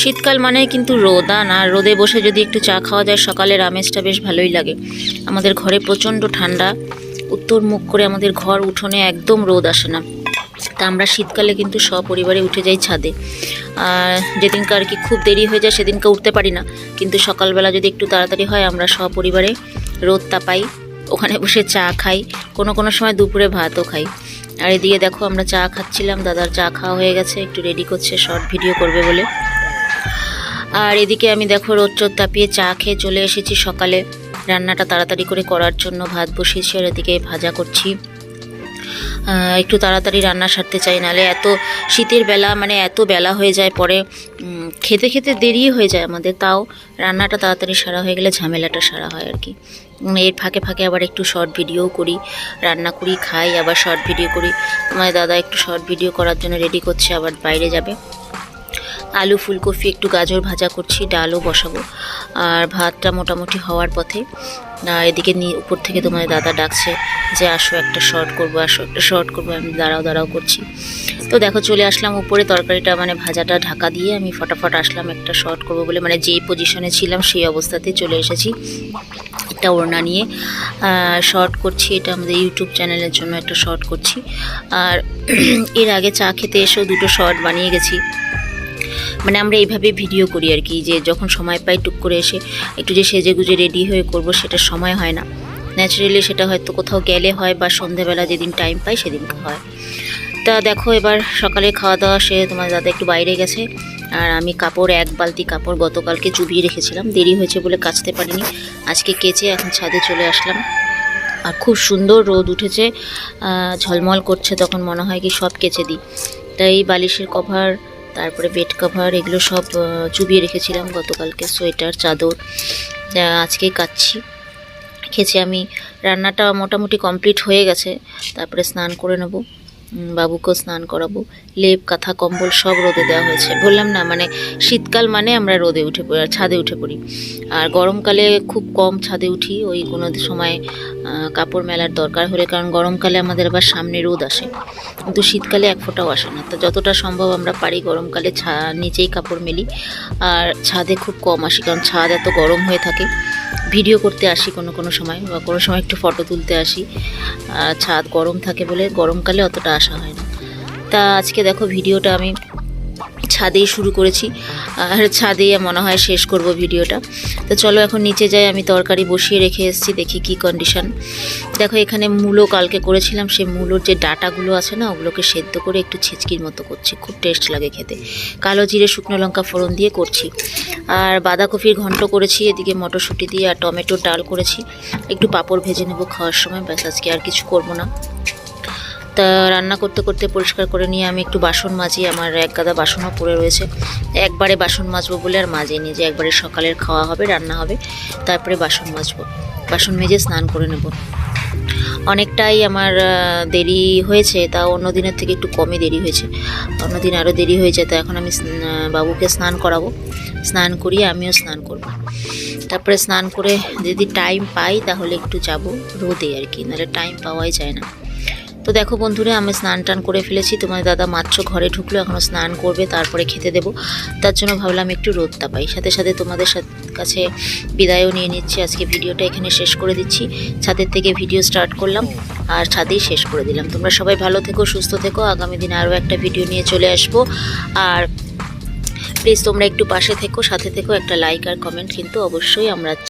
শীতকাল মানে কিন্তু রোদ না। রোদে বসে যদি একটু চা খাওয়া যায়, সকালের আমেজটা বেশ ভালোই লাগে। আমাদের ঘরে প্রচণ্ড ঠান্ডা। উত্তর মুখ করে আমাদের ঘর উঠোনে একদম রোদ আসে না। তা আমরা শীতকালে কিন্তু সপরিবারে উঠে যাই ছাদে। আর যেদিনকে আর কি খুব দেরি হয়ে যায়, সেদিনকে উঠতে পারি না। কিন্তু সকালবেলা যদি একটু তাড়াতাড়ি হয়, আমরা সপরিবারে রোদ তাপাই, ওখানে বসে চা খাই, কোনো কোনো সময় দুপুরে ভাতও খাই। আর এদিকে দেখো, আমরা চা খাচ্ছিলাম, দাদার চা খাওয়া হয়ে গেছে, একটু রেডি করছে শর্ট ভিডিও করবে বলে। আর এদিকে আমি দেখো রোদ তাপিয়ে চা খেয়ে চলে এসেছি সকালে। রান্নাটা তাড়াতাড়ি করে করার জন্য ভাত বসিয়েছি আর এদিকে ভাজা করছি। একটু তাড়াতাড়ি রান্না সারতে চাই নাহলে এত শীতের বেলা মানে এত বেলা হয়ে যায় পরে খেতে খেতে দেরি হয়ে যায় আমাদের, তাও রান্নাটা তাড়াতাড়ি সারা হয়ে গেলে ঝামেলাটা সারা হয় আর কি। এর ফাঁকে ফাঁকে আবার একটু শর্ট ভিডিও করি, রান্না করি, খাই, আবার শর্ট ভিডিও করি। তোমার দাদা একটু শর্ট ভিডিও করার জন্য রেডি করছে, আবার বাইরে যাবে। আলু, ফুলকপি, একটু গাজর ভাজা করছি, ডালও বসাবো। আর ভাতটা মোটামুটি হওয়ার পথে। এদিকে নিয়ে উপর থেকে তোমাদের দাদা ডাকছে যে, আসো একটা শর্ট করব, আসো একটা শর্ট করব, আমি দাঁড়াও দাঁড়াও করছি। তো দেখো, চলে আসলাম উপরে, তরকারিটা মানে ভাজাটা ঢাকা দিয়ে আমি ফটাফট আসলাম একটা শর্ট করব বলে মানে যেই পজিশনে ছিলাম সেই অবস্থাতে চলে এসেছি একটা ওড়না নিয়ে। শর্ট করছি, এটা আমাদের ইউটিউব চ্যানেলের জন্য একটা শর্ট করছি। আর এর আগে চা খেতে এসেও দুটো শর্ট বানিয়ে গেছি। মানে আমরা এইভাবে ভিডিও করি আর কি, যে যখন সময় পাই টুক করে এসে একটু যে সেজে গুজে রেডি হয়ে করব সেটা সময় হয় না। ন্যাচারালি সেটা হয়তো কোথাও গেলে হয় বা সন্ধেবেলা যেদিন টাইম পাই সেদিন হয়। তা দেখো এবার সকালে খাওয়া দাওয়া, সে তোমার দাদা একটু বাইরে গেছে আর আমি কাপড়, এক বালতি কাপড় গতকালকে চুবিয়ে রেখেছিলাম। দেরি হয়েছে বলে কাচতে পারিনি। আজকে কেচে এখন ছাদে চলে আসলাম। আর খুব সুন্দর রোদ উঠেছে ঝলমল করছে তখন মনে হয় কি সব কেচে দিই। তাই বালিশের কভার তারপরে বেড কভার এগুলো সব চুবিয়ে রেখেছিলাম গতকালকে সোয়েটার চাদর আজকে কাচ্ছি। খেছি আমি, রান্নাটা মোটামুটি কমপ্লিট হয়ে গেছে, তারপরে স্নান করে নেব। বাবুকেও স্নান করাবো। লেপ, কাঁথা, কম্বল সব রোদে দেওয়া হয়েছে। বললাম, না মানে শীতকাল মানে আমরা রোদে উঠে ছাদে উঠে পড়ি। আর গরমকালে খুব কম ছাদে উঠি, ওই কোনো সময় কাপড় মেলার দরকার হলে, কারণ গরমকালে আমাদের আবার সামনে রোদ আসে। কিন্তু শীতকালে এক ফোঁটাও আসে না। তো যতটা সম্ভব আমরা পারি গরমকালে ছা, নিচেই কাপড় মেলি। আর ছাদে খুব কম আসি, কারণ ছাদ এত গরম হয়ে থাকে। ভিডিও করতে আসি কোনো কোনো সময় বা কোনো সময় একটু ফটো তুলতে আসি। ছাদ গরম থাকে বলে গরমকালে অতটা আসা হয় না। তা আজকে দেখো ভিডিওটা আমি ছাদেই শুরু করেছি। আর ছাদেই মনে হয় শেষ করব ভিডিওটা। তো চলো এখন নিচে যাই, আমি তরকারি বসিয়ে রেখে এসেছি, দেখি কি কন্ডিশন দেখো, এখানে মূলো কালকে করেছিলাম, সেই মূলোর যে ডাটাগুলো আছে না, ওগুলোকে সেদ্ধ করে একটু ছিচকির মতো করছি, খুব টেস্ট লাগে খেতে। কালো জিরে, শুকনো লঙ্কা ফোড়ন দিয়ে করছি। আর বাঁধাকপির ঘন্ট করেছি, এদিকে মটরশুঁটি দিয়ে আর টমেটোর ডাল করেছি। একটু পাঁপড় ভেজে নেব খাওয়ার সময়, ব্যাস আজকে আর কিছু করব না। তা রান্না করতে করতে পরিষ্কার করে নিয়ে আমি একটু বাসন মাজি, আমার এক গাদা বাসনও পড়ে রয়েছে। একবারে বাসন মাজবো বলে আর মাজিনি যে একবারে সকালের খাওয়া হবে, রান্না হবে, তারপরে বাসন মাজবো। বাসন মেজে স্নান করে নেব। অনেকটাই আমার দেরি হয়েছে তা অন্য দিনের থেকে একটু কমই দেরি হয়েছে। অন্য দিন আরও দেরি হয়েছে তো এখন আমি বাবুকে স্নান করাবো। স্নান করিয়ে আমিও স্নান করব। তারপরে স্নান করে যদি টাইম পাই, তাহলে একটু যাব রোদে আর কি, নাহলে টাইম পাওয়াই যায় না। তো দেখো বন্ধুরা, আমি স্নান টান করে ফেলেছি। তোমার দাদা মাত্র ঘরে ঢুকলো এখনও স্নান করবে, তারপরে খেতে দেবো। তার জন্য ভাবলাম একটু রোদটা পাই। সাথে সাথে তোমাদের কাছে বিদায়ও নিয়ে নিচ্ছি। আজকে ভিডিওটা এখানে শেষ করে দিচ্ছি। ছাদের থেকে ভিডিও স্টার্ট করলাম আর ছাদেই শেষ করে দিলাম। তোমরা সবাই ভালো থেকো, সুস্থ থেকো। আগামী দিনে আরও একটা ভিডিও নিয়ে চলে আসব। আর প্লিজ তোমরা একটু পাশে থেকো, সাথে থেকো, একটা লাইক আর কমেন্ট। কিন্তু অবশ্যই আমরা